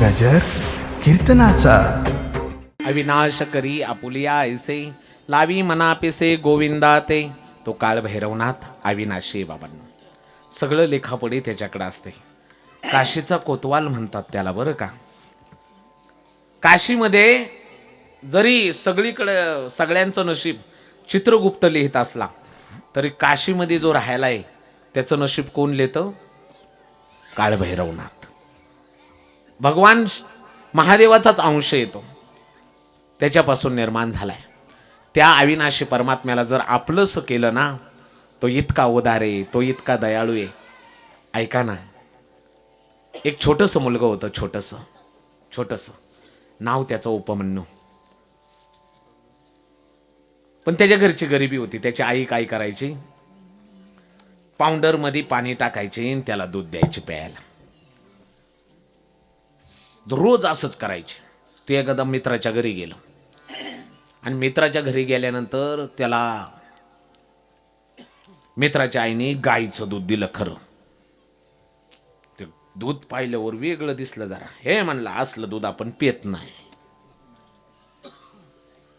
गजर कीर्तनाचा. अविनाश करी आपुलिया ऐसे लावी मनापिसे गोविंदा ते तो काळ भैरवनाथ अविनाशी बाबांना. सगळं लेखापडी त्याच्याकडे असते. काशीचा कोतवाल म्हणतात त्याला बरं का? काशीमध्ये जरी सगळीकडं सगळ्यांचं नशीब चित्रगुप्त लिहित असला तरी काशीमध्ये जो राहायला आहे त्याचं नशीब कोण लिहितं काळभैरवनाथ भगवान महादेवाचाच अंश येतो त्याच्यापासून निर्माण झालाय. त्या अविनाशी परमात्म्याला जर आपलंसं केलं ना तो इतका उदार आहे तो इतका दयाळू आहे. ऐका ना एक छोटंसं मुलगं होतं छोटंसं छोटंसं. नाव त्याचं उपमन्यू पण त्याच्या घरची गरिबी होती त्याची आई काय करायची? पावडरमध्ये पाणी टाकायची आणि त्याला दूध द्यायचे प्यायला. रोज असंच करायचे. ते एकदा मित्राच्या घरी गेलं. आणि मित्राच्या घरी गेल्यानंतर त्याला मित्राच्या आईने गाईचं दूध दिलं खरं. ते दूध पाहिल्यावर वेगळं दिसलं जरा. हे म्हणलं असलं दूध आपण पेत नाही.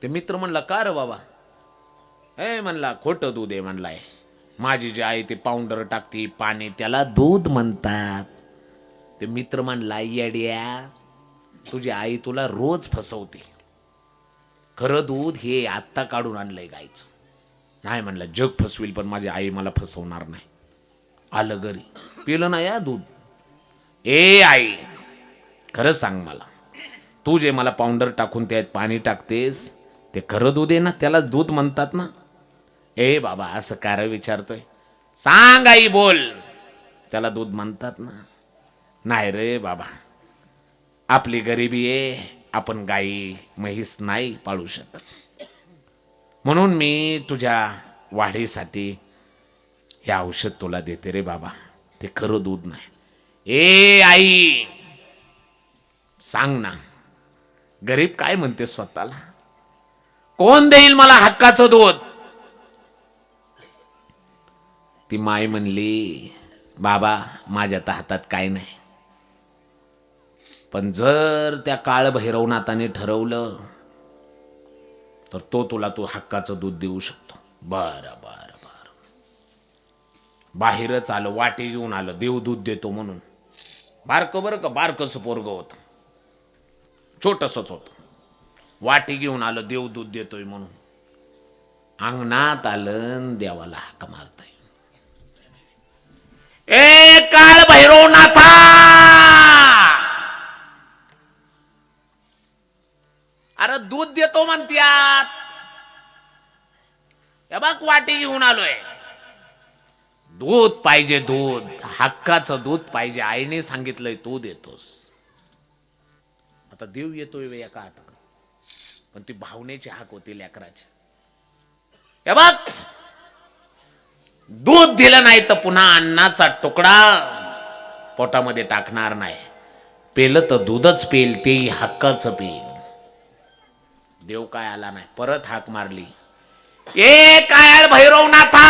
ते मित्र म्हणला का रे बाबा? हे म्हणला खोटं दूध आहे म्हणलाय. माझी जी आई ते पावडर टाकते पाणी त्याला दूध म्हणतात. ते मित्र म्हणला येड्या तुझी आई तुला रोज फसवते. खरं दूध हे आत्ता काढून आणलंय गायचं नाही म्हणलं जग फसवील पण माझी आई मला फसवणार नाही. आलं घरी. पिलं ना या दूध. ए आई खरं सांग मला. तू जे मला पावडर टाकून त्यात पाणी टाकतेस ते खरं दूध आहे ना त्याला दूध म्हणतात ना. ए बाबा असं काय विचारतोय. सांग आई बोल. त्याला दूध म्हणतात ना. नाही रे बाबा. आपली गरिबी आहे आपण गाई म्हैस नाही पाळू शकत. म्हणून मी तुझ्या वाढीसाठी हे औषध तुला देते रे बाबा. ते खरं दूध नाही. ए आई! सांग ना गरीब काय म्हणते स्वतःला? कोण देईल मला हक्काचं दूध? ती माय म्हणली बाबा माझ्या तर हातात काय नाही. पण जर त्या काळ भैरवनाथाने ठरवलं तर तो तुला तू हक्काचं दूध देऊ शकतो. बरं बरं बरं. बाहेरच आलं वाटे घेऊन आलं देव दूध देतो म्हणून. बारकं बरं का बारकंच पोरग होतं. छोटसच होतं. वाटे घेऊन आलं देव दूध देतोय म्हणून. अंगणात आलं देवाला हाक मारताय. ए काळ भैरवनाथा! दूध देतो म्हणत्यात. हे बघ वाटी घेऊन आलोय. दूध पाहिजे दूध हक्काचं दूध पाहिजे. आईने सांगितलंय तू देतोस. आता देव येतोय एका हातात पण ती भावनेची हाक होती लेकराची. हे बघ दूध दिलं नाही तर पुन्हा अन्नाचा तुकडा पोटामध्ये टाकणार नाही. पेलं तर दूधच पेल तेही हक्काचं पेल. देव काय आला नाही. परत हाक मारली. ए काय भैरवनाथा!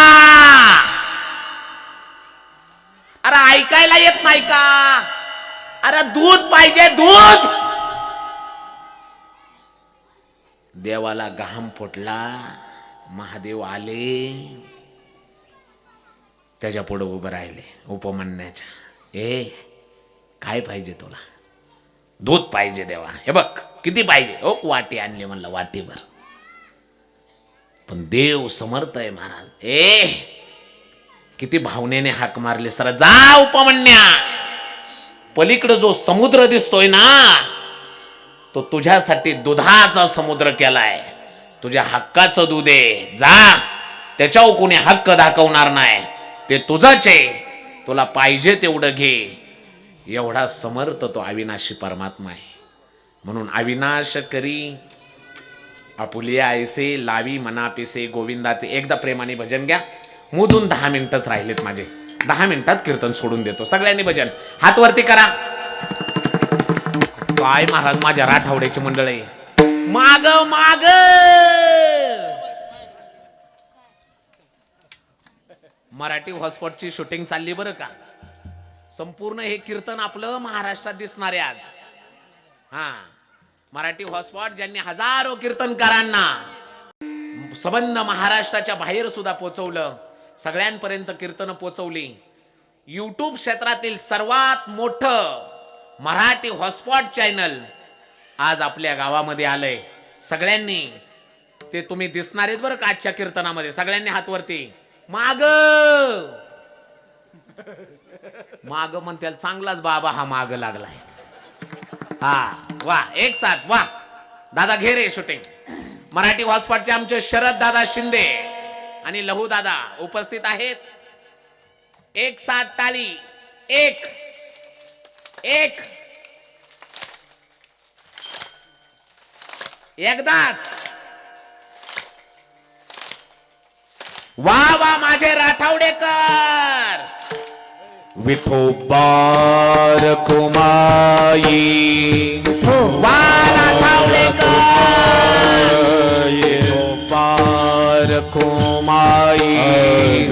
अरे ऐकायला येत नाही का? अरे दूध पाहिजे दूध! देवाला घाम फुटला. महादेव आले. त्याच्या पुढे उभं राहिले उपमन्याच्या. ए काय पाहिजे तुला? दूध पाहिजे देवा. हे बघ. किती पाहिजे? हो, ओ वाटी आणली म्हणलं वाटीभर. पण देव समर्थ आहे महाराज. ए किती भावनेने हाक मारली सर. जा उपमन्या. पलीकडे जो समुद्र दिसतोय ना तो तुझ्यासाठी दुधाचा समुद्र केलाय. तुझ्या हक्काचं दूध आहे. जा. त्याच्यावर कोणी हक्क दाखवणार नाही. ते तुझंच आहे. तुला पाहिजे तेवढं घे. एवढा समर्थ तो अविनाशी परमात्मा आहे. म्हणून अविनाश करी आपुलिया ऐसे लावी मनापेसे गोविंदाचे एकदा प्रेमाने भजन घ्या. मोजून दहा मिनिटच राहिलेत माझे. दहा मिनिटात कीर्तन सोडून देतो. सगळ्यांनी भजन. हात वरती करा. काय महाराज माझ्या राठवड्याची मंडळ? आहे माग माग! मराठी हॉटस्पॉटची शूटिंग चालली बरं का? संपूर्ण हे कीर्तन आपलं महाराष्ट्रात दिसणार आहे आज. हा. मराठी हॉटस्पॉट ज्यांनी हजारो कीर्तनकारांना संबंध महाराष्ट्राच्या बाहेर सुद्धा पोचवलं सगळ्यांपर्यंत कीर्तन पोचवली. यूट्यूब क्षेत्रातील सर्वात मोठं मराठी हॉटस्पॉट चॅनल आज आपल्या गावामध्ये आलंय. सगळ्यांनी ते तुम्ही दिसणार आहेत बरं का आजच्या कीर्तनामध्ये सगळ्यांनी हातवरती. माग! माग म्हणते चांगलाच बाबा हा माग लागलाय. हा वा एक साथ वा. दादा घे रे शूटिंग मराठी हॉस्पॉटचे आमचे शरद दादा शिंदे आणि लहू दादा उपस्थित आहेत. एक साथ टाळी एक. एक. एकदाच. वा वा माझे राठवडेकर. विठोबार कुमाई वा राठवडेकर विठोबार कुमाई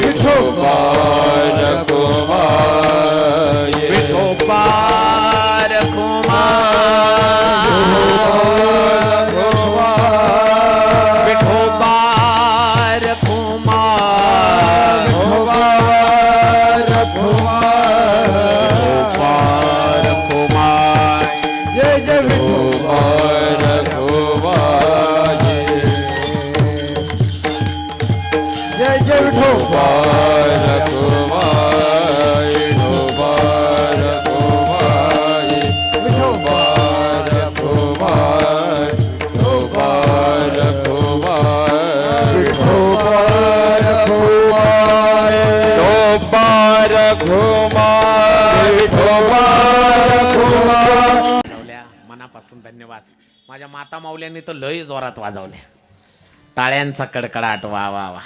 विठोबार कुमाई विठोबार मनापासून धन्यवाद. माझ्या माता माऊल्यांनी तर लय जोरात वाजवल्या. टाळ्यांचा कडकडाट वा वा वा.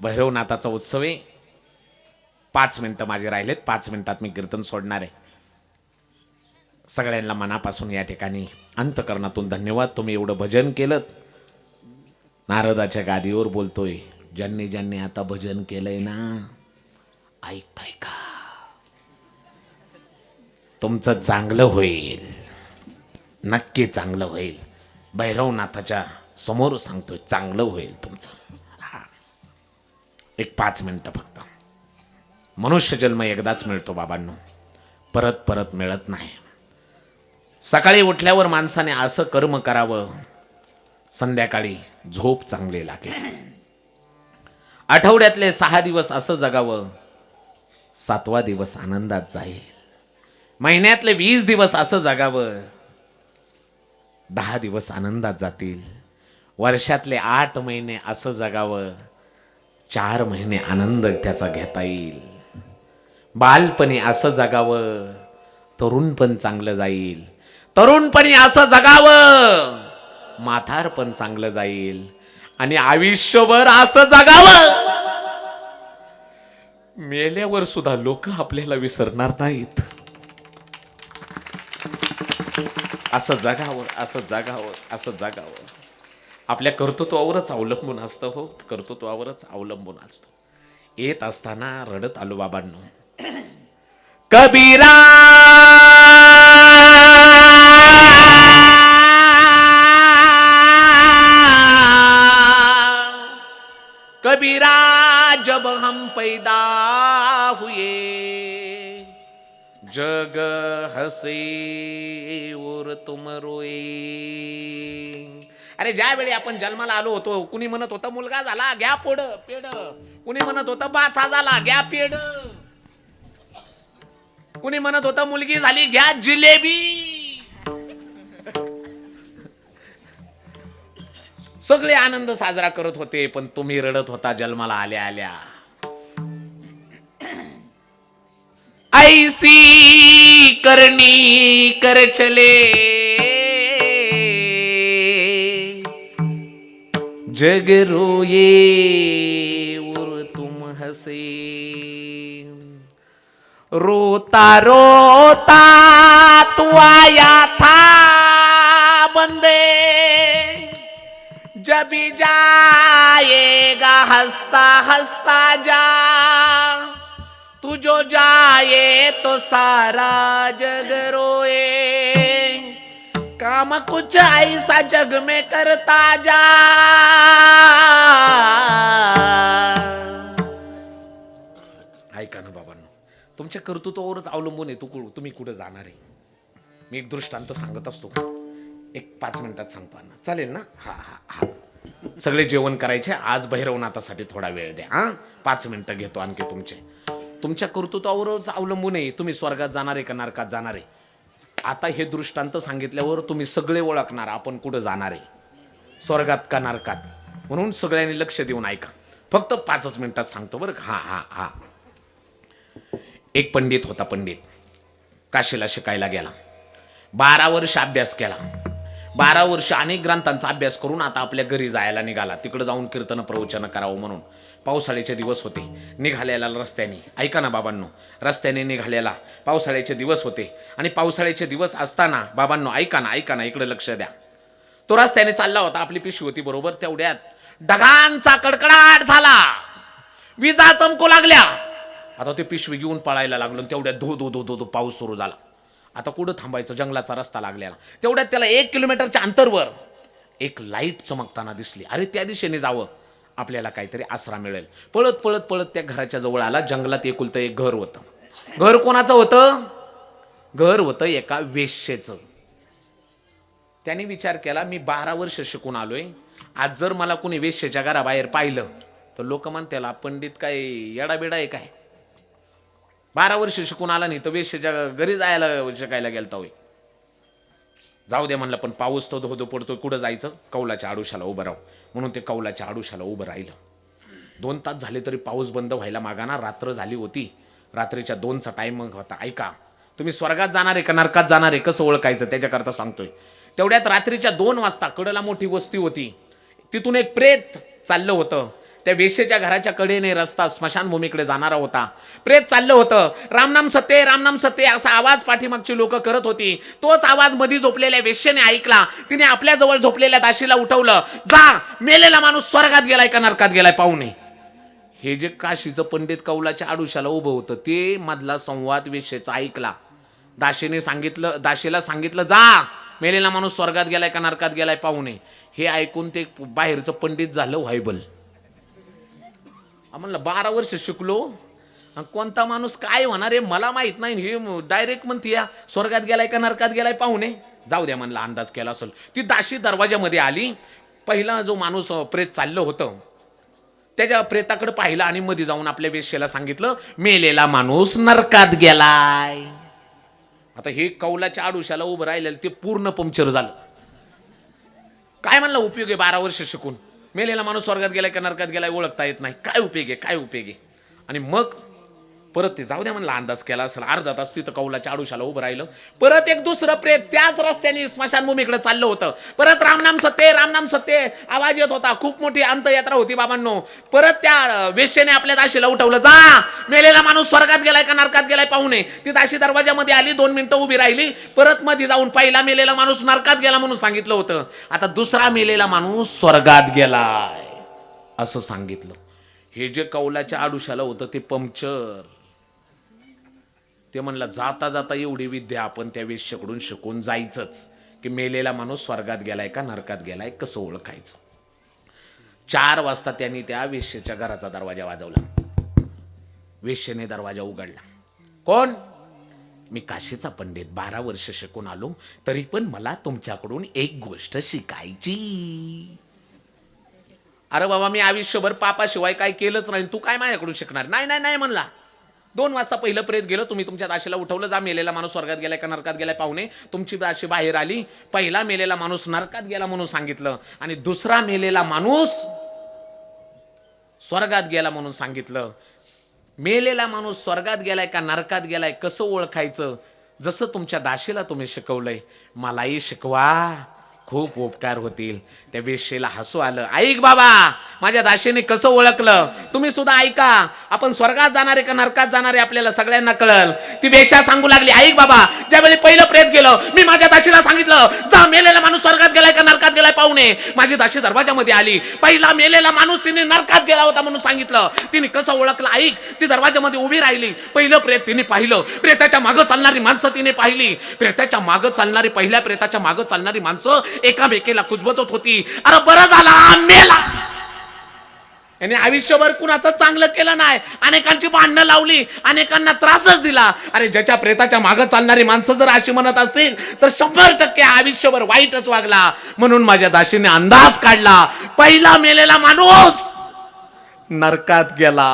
भैरवनाथाचा उत्सव आहे. पाच मिनटं माझे राहिलेत. पाच मिनिटात मी कीर्तन सोडणार आहे. सगळ्यांना मनापासून या ठिकाणी अंतकरणातून धन्यवाद. तुम्ही एवढं भजन केलं नारदाच्या गादीवर बोलतोय ज्यांनी ज्यांनी आता भजन केलंय ना ऐकताय का? तुमचं चांगलं होईल. नक्की चांगलं होईल. भैरवनाथाच्या समोर सांगतोय चांगलं होईल तुमचं. हा. एक पाच मिनटं फक्त. मनुष्य जन्म एकदाच मिळतो बाबांनो. परत परत मिळत नाही. सकाळी उठल्यावर माणसाने असं कर्म करावं. संध्याकाळी झोप चांगली लागेल. आठवड्यातले सहा दिवस असं जगावं. सातवा दिवस आनंदात जाईल. महिन्यातले वीस दिवस असं जगावं. दहा दिवस आनंदात जातील. वर्षातले आठ महिने असं जगावं. चार महिने आनंद त्याचा घेता येईल. बालपणी असं जगावं. तरुणपण चांगलं जाईल. तरुणपणी असं जगावं. म्हातारपण चांगलं जाईल. आणि आयुष्यभर असं जगावं. मेल्यावर सुद्धा लोक आपल्याला विसरणार नाहीत. असं जगावं असं जगावं असं जगावं. आपल्या कर्तृत्वावरच अवलंबून असतं हो. कर्तृत्वावरच अवलंबून असतं. येत असताना रडत आलो बाबांनो. कबीरा! कबीरा जब हम पैदा हुए। जग हसे और तुम रोए। अरे ज्यावेळी आपण जन्माला आलो होतो कुणी म्हणत होतं मुलगा झाला घ्या पोड पेड कुणी म्हणत होतं बाचा झाला घ्या पेड कुणी म्हणत होतं मुलगी झाली घ्या जिलेबी. सगळे आनंद साजरा करत होते पण तुम्ही रडत होता जन्माला आल्या आल्या. ऐसी करनी कर चले। जग रोये और तुम हसे। रोता रोता तू आया था बंदे। जब जाएगा हंसता हंसता जा। तू जो जाए तो सारा जग रोए। काम कुछ ऐसा जग में करता जा। ऐका ना बाबांनो तुमच्या कर्तृत्वावरच अवलंबून आहे तू तुम्ही कुठं जाणार आहे? मी एक दृष्टांत सांगत असतो. एक पाच मिनिटात सांगतो अण्णा. चालेल ना? हा हा हा. सगळे जेवण करायचे आज भैरवनाथासाठी थोडा वेळ द्या हा. पाच मिनिटं घेतो आणखी तुमचे. तुमच्या कर्तृत्वावरच अवलंबून आहे. तुम्ही स्वर्गात जाणारे का नरकात जाणारे आता हे दृष्टांत सांगितल्यावर तुम्ही सगळे ओळखणार आपण कुठं जाणार आहे? स्वर्गात का नरकात? म्हणून सगळ्यांनी लक्ष देऊन ऐका. फक्त पाचच मिनिटात सांगतो बरं का? हा हा हा. एक पंडित होता पंडित. काशीला शिकायला गेला. बारा वर्ष अभ्यास केला. बारा वर्ष अनेक ग्रंथांचा अभ्यास करून आता आपल्या घरी जायला निघाला. तिकडे जाऊन कीर्तन प्रवचन करावं म्हणून. पावसाळ्याचे दिवस होते. निघालेला रस्त्याने. ऐका ना बाबांनो रस्त्याने निघालेला पावसाळ्याचे दिवस होते. आणि पावसाळ्याचे दिवस असताना बाबांनो ऐका ना ऐका ना इकडे लक्ष द्या. तो रस्त्याने चालला होता आपली पिशवी होती बरोबर तेवढ्यात ढगांचा कडकडाट झाला. विजा चमकू लागल्या. आता ते पिशवी घेऊन पळायला लागलो तेवढ्या तेवढ्यात धो धो धो धो धो पाऊस सुरू झाला. आता कुठं थांबायचं जंगलाचा रस्ता लागलेला? तेवढ्यात त्याला एक किलोमीटरच्या अंतरवर एक लाइट चमकताना दिसली. अरे त्या दिशेने जावं. आपल्याला काहीतरी आसरा मिळेल. पळत पळत पळत त्या घराच्या जवळ आला. जंगलात एकुलतं एक घर होतं. घर कोणाचं होतं? घर होतं एका वेश्येचं. त्याने विचार केला मी बारा वर्ष शिकून आलोय. आज जर मला कोणी वेश्येच्या घराबाहेर पाहिलं तर लोक म्हणत्याला पंडित काय येडाबिडा आहे काय? बारा वर्ष शिकून आला नाही तर वेशच्या घरी जायला शिकायला गेलता होय. जाऊ दे म्हणलं पण पाऊस तो धोधो पडतोय कुठं जायचं? कौलाच्या आडुशाला उभं राहू. म्हणून ते कौलाच्या आडुशाला उभं राहिलं. दोन तास झाले तरी पाऊस बंद व्हायला मागाना रात्र झाली होती. रात्रीच्या दोनचा टाइम होता. ऐका तुम्ही स्वर्गात जाणार आहे का नरकात जाणार आहे कसं ओळखायचं? त्याच्याकरता सांगतोय. तेवढ्यात रात्रीच्या दोन वाजता कडला मोठी वस्ती होती. तिथून एक प्रेत चाललं होतं. त्या वेशेच्या घराच्या कडेने रस्ता स्मशानभूमीकडे जाणारा होता. प्रेत चाललं होतं. रामनाम सत्य रामनाम सत्य असा आवाज पाठीमागची लोक करत होती. तोच आवाज मधी झोपलेल्या वेश्येने ऐकला. तिने आपल्या जवळ झोपलेल्या दाशीला उठवलं. जा मेलेला माणूस स्वर्गात गेलाय का नरकात गेलाय पाहुणे? हे जे काशीचं पंडित कौलाच्या आडुशाला उभं होतं ते मधला संवाद वेशेचा ऐकला. दाशीने सांगितलं दाशीला सांगितलं जा मेलेला माणूस स्वर्गात गेलाय का नरकात गेलाय पाहुणे? हे ऐकून ते बाहेरचं पंडित झालं व्हायबल. म्हणलं बारा वर्ष शिकलो. आणि कोणता माणूस काय होणार आहे मला माहीत नाही. हे डायरेक्ट म्हणते या स्वर्गात गेलाय का नरकात गेलाय पाहुणे? जाऊ द्या म्हणला अंदाज केला असेल. ती दाशी दरवाजामध्ये आली. पहिला जो माणूस प्रेत चाललं होतं त्याच्या प्रेताकडे पाहिलं आणि मध्ये जाऊन आपल्या वेश्येला सांगितलं मेलेला माणूस नरकात गेलाय. आता हे कौलाच्या आडुशाला उभं राहिलेलं ते पूर्ण पंक्चर झालं. काय म्हणला उपयोग आहे बारा वर्ष शिकून? मेलेला माणूस स्वर्गात गेलाय का नरकात गेलाय ओळखता येत नाही. काय उपयोग आहे? काय उपयोग आहे? आणि मग परत ते जाऊ द्या म्हणला अंदाज केला असेल अर्धा तास तिथं कौलाच्या आडुशाला उभं राहिलं. परत एक दुसरं प्रेत त्याच रस्त्याने स्मशानभूमीकडे चाललं होतं. परत रामनाम सत्य रामनाम सत्य आवाज येत होता खूप मोठी अंतयात्रा होती बाबांनो. परत त्या वेश्येने आपल्या दाशीला उठवलं जा मेलेला माणूस स्वर्गात गेलाय का नरकात गेलाय पाहुणे ती दाशी दरवाजामध्ये आली दोन मिनिटं उभी राहिली परत मध्ये जाऊन पहिला मेलेला माणूस नरकात गेला म्हणून सांगितलं होतं. आता दुसरा मेलेला माणूस स्वर्गात गेलाय असं सांगितलं. हे जे कौलाच्या आडुशाला होतं ते पंक्चर. ते म्हणलं जाता जाता एवढी विद्या आपण त्या वेश्याकडून शिकून जायचंच. की मेलेला माणूस स्वर्गात गेलाय का नरकात गेलाय कसं ओळखायचं? चार वाजता त्यांनी त्या वेश्येच्या घराचा दरवाजा वाजवला. वेश्येने दरवाजा उघडला. कोण? मी काशीचा पंडित. बारा वर्ष शिकून आलो. तरी पण मला तुमच्याकडून एक गोष्ट शिकायची. अरे बाबा मी आयुष्यभर पापाशिवाय काय केलंच नाही. तू काय माझ्याकडून शिकणार? नाही नाही नाही म्हणला. दोन वाजता पहिलं प्रेत गेलं तुम्ही तुमच्या दाशीला उठवलं जा मेलेला माणूस स्वर्गात गेलाय का नरकात गेलाय पाहुणे. तुमची दाशी बाहेर आली पहिला मेलेला माणूस नरकात गेला म्हणून सांगितलं आणि दुसरा मेलेला माणूस स्वर्गात गेला म्हणून सांगितलं. मेलेला माणूस स्वर्गात गेलाय का नरकात गेलाय कसं ओळखायचं? जसं तुमच्या दाशीला तुम्ही शिकवलंय मलाही शिकवा. खूप उपकार होतील. त्या वेश्येला हसू आलं. ऐक बाबा माझ्या दाशीने कसं ओळखलं? तुम्ही सुद्धा ऐका. आपण स्वर्गात जाणारे का नरकात जाणारे आपल्याला सगळ्यांना कळल. ती वेश्या सांगू लागली ऐक बाबा ज्यावेळी पहिलं प्रेत गेलं मी माझ्या दाशीला सांगितलं जा मेलेला माणूस स्वर्गात गेलाय पाहुणे. माझी दाशी दरवाजामध्ये आली. पहिला मेलेला माणूस तिने नरकात गेला होता म्हणून सांगितलं. तिने कसं ओळखलं ऐक. ती दरवाजामध्ये उभी राहिली. पहिलं प्रेत तिने पाहिलं. प्रेताच्या मागं चालणारी माणसं तिने पाहिली. प्रेताच्या मागं चालणारी पहिल्या प्रेताच्या मागं चालणारी माणसं एकामेकीला कुजबजत होती. अरे बरं झाला मेला. याने आयुष्यभर कुणाचं चांगलं केलं नाही. अनेकांची भांडणं लावली अनेकांना त्रासच दिला. अरे ज्याच्या प्रेताच्या मागं चालणारी माणसं जर अशी म्हणत असतील तर शंभर टक्के आयुष्यभर वाईटच वागला. म्हणून माझ्या दाशीने अंदाज काढला. पहिला मेलेला माणूस नरकात गेला.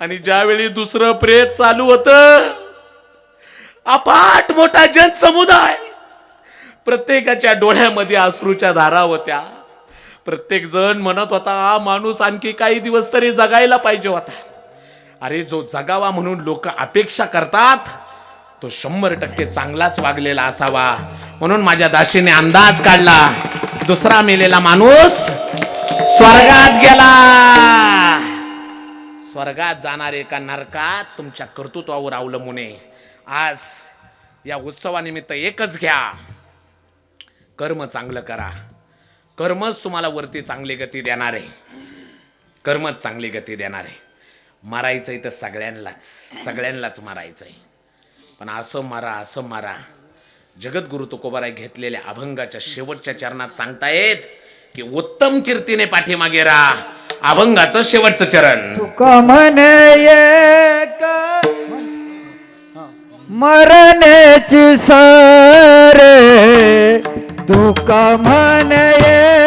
आणि ज्यावेळी दुसरं प्रेत चालू होतं अपाट मोठा जनसमुदाय प्रत्येकाच्या डोळ्यामध्ये अश्रूच्या धारा होत्या. प्रत्येक जण म्हणत होता हा माणूस आणखी काही दिवस तरी जगायला पाहिजे होता. अरे जो जगावा म्हणून लोक अपेक्षा करतात तो शंभर टक्के चांगलाच वागलेला असावा. म्हणून माझ्या दाशीने अंदाज काढला दुसरा मेलेला माणूस स्वर्गात गेला. स्वर्गात जाणारे एका नरकात तुमच्या कर्तृत्वावर अवलंबून आहे. आज या उत्सवानिमित्त एकच घ्या. कर्म चांगलं करा. कर्मच तुम्हाला वरती चांगली गती देणार आहे. कर्मच चांगली गती देणार आहे. मारायचंय तर सगळ्यांनाच सगळ्यांनाच मारायचंय. पण असं मारा असं मारा. जगद्गुरु तुकोबाराय घेतलेल्या अभंगाच्या शेवटच्या चरणात सांगतायत की उत्तम कीर्तीने पाठीमागे राहा. अभंगाचं शेवटचं चरण. तुका म्हणे मरण्याची सरे तुका म्हणे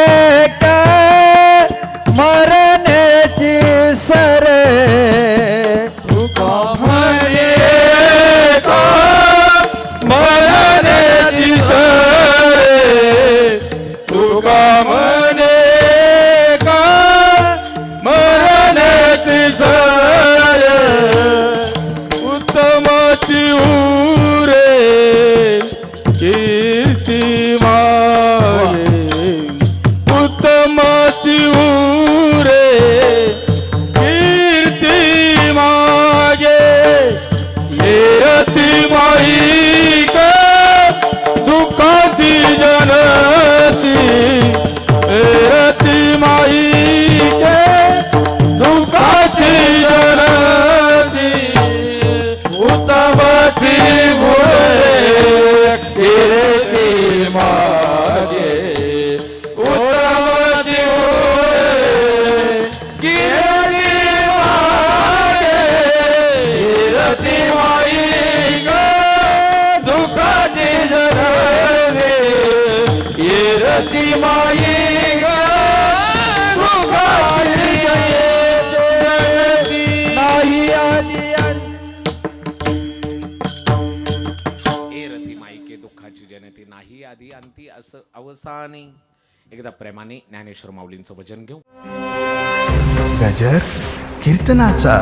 दुःखाची जनते नाही आधी अंती असं अवसानी. एकदा प्रेमाने ज्ञानेश्वर माऊलींचं भजन घेऊ. गजर कीर्तनाचा.